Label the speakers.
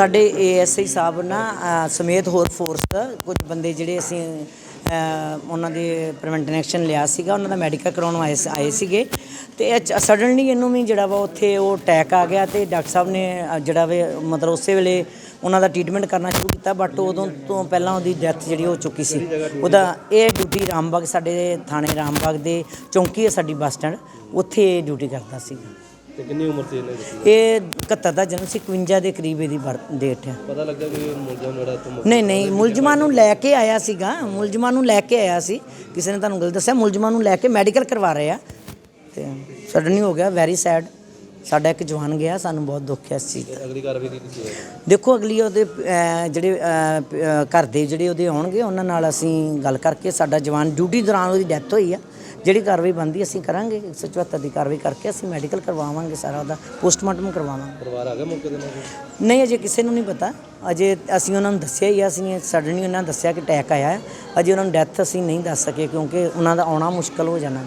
Speaker 1: ਸਾਡੇ ਏਐਸਆਈ ਸਾਹਿਬ ਨਾ ਅ, ਸਮੇਤ ਹੋਰ ਫੋਰਸ ਕੁਝ ਬੰਦੇ ਜਿਹੜੇ ਅਸੀਂ ਅ, ਉਹਨਾਂ ਦੇ ਪ੍ਰੀਵੈਂਟਿਵ ਐਕਸ਼ਨ ਲਿਆ ਸੀਗਾ ਉਹਨਾਂ ਦਾ ਮੈਡੀਕਲ ਕਰਾਉਣ ਆਏ ਸ- ਆਏ ਸੀਗੇ। ਤੇ ਸਡਨਲੀ ਇਹਨੂੰ ਵੀ ਜਿਹੜਾ ਵਾ ਉੱਥੇ ਉਹ ਅਟੈਕ ਆ ਗਿਆ ਤੇ ਡਾਕਟਰ ਸਾਹਿਬ ਨੇ ਅ, ਜਿਹੜਾ ਵੇ ਮਤਲਬ ਉਸੇ ਵੇਲੇ ਉਹਨਾਂ ਦਾ ਟ੍ਰੀਟਮੈਂਟ ਕਰਨਾ ਸ਼ੁਰੂ ਕੀਤਾ ਬਟ ਉਦੋਂ ਤੋਂ ਪਹਿਲਾਂ ਉਹਦੀ ਡੈਥ ਜਿਹੜੀ ਹੋ ਚੁੱਕੀ ਸੀ। ਉਹਦਾ ਇਹ ਡਿਊਟੀ ਰਾਮਬਾਗ ਸਾਡੇ ਥਾਣੇ ਰਾਮਬਾਗ ਦੇ ਚੌਂਕੀ ਹੈ ਸਾਡੀ ਬੱਸ ਸਟੈਂਡ ਉੱਥੇ ਡਿਊਟੀ ਕਰਦਾ ਸੀ
Speaker 2: ਤੇ ਕਿੰਨੀ ਉਮਰ ਸੀ ਇਹਨਾਂ ਦੀ
Speaker 1: ਇਹ 71 ਦਾ ਜਨਮ ਸੀ 51 ਦੇ ਕਰੀਬ ਇਹਦੀ ਡੇਟ ਹੈ।
Speaker 2: ਪਤਾ ਲੱਗਾ ਕਿ ਮੁਲਜ਼ਮ ਜਿਹੜਾ ਇੱਥੋਂ
Speaker 1: ਨਹੀਂ ਨਹੀਂ ਮੁਲਜ਼ਮਾਂ ਨੂੰ ਲੈ ਕੇ ਆਇਆ ਸੀਗਾ ਮੁਲਜ਼ਮਾਂ ਨੂੰ ਲੈ ਕੇ ਆਇਆ ਸੀ। ਕਿਸੇ ਨੇ ਤੁਹਾਨੂੰ ਗੱਲ ਦੱਸਿਆ ਮੁਲਜ਼ਮਾਂ ਨੂੰ ਲੈ ਕੇ ਮੈਡੀਕਲ ਕਰਵਾ ਰਹੇ ਆ। ਤੇ ਸਡਨਲੀ ਹੋ ਗਿਆ ਵੈਰੀ ਸੈਡ ਸਾਡਾ ਇੱਕ ਜਵਾਨ ਗਿਆ ਸਾਨੂੰ ਬਹੁਤ ਦੁੱਖ ਹੈ ਇਸ ਚੀਜ਼ ਦਾ।
Speaker 2: ਤੇ ਅਗਲੀ ਕਾਰਵਾਈ ਕੀ ਕੀਤੀ ਹੈ
Speaker 1: ਦੇਖੋ ਅਗਲੀ ਉਹਦੇ ਅਹ, ਜਿਹੜੇ ਅਹ, ਪ- ਅਹ, ਘਰ ਦੇ ਜਿਹੜੇ ਉਹਦੇ ਆਉਣਗੇ ਉਹਨਾਂ ਨਾਲ ਅਸੀਂ ਗੱਲ ਕਰਕੇ ਸਾਡਾ ਜਵਾਨ ਡਿਊਟੀ ਦੌਰਾਨ ਉਹਦੀ ਡੈਥ ਹੋਈ ਆ। ਜਿਹੜੀ ਕਾਰਵਾਈ ਬੰਦੀ ਅਸੀਂ ਕਰਾਂਗੇ 174 ਦੀ ਕਾਰਵਾਈ ਕਰਕੇ ਅਸੀਂ ਮੈਡੀਕਲ ਕਰਵਾਵਾਂਗੇ ਸਾਰਾ ਉਹਦਾ ਪੋਸਟਮਾਰਟਮ ਕਰਵਾਵਾਂਗੇ।
Speaker 2: ਪਰਿਵਾਰ ਆ ਗਿਆ ਮੌਕੇ ਤੇ ਨਾਲ?
Speaker 1: ਨਹੀਂ ਅਜੇ ਕਿਸੇ ਨੂੰ ਨਹੀਂ ਪਤਾ। ਅਜੇ ਅਸੀਂ ਉਹਨਾਂ ਨੂੰ ਦੱਸਿਆ ਹੀ ਆ, ਅਸੀਂ ਸਡਨਲੀ ਉਹਨਾਂ ਨੇ ਦੱਸਿਆ ਕਿ ਅਟੈਕ ਆਇਆ। ਹੈ ਅਜੇ ਉਹਨਾਂ ਨੂੰ ਡੈਥ ਅਸੀਂ ਨਹੀਂ ਦੱਸ ਸਕੇ ਕਿਉਂਕਿ ਉਹਨਾਂ ਦਾ ਆਉਣਾ ਮੁਸ਼ਕਲ ਹੋ ਜਾਣਾ।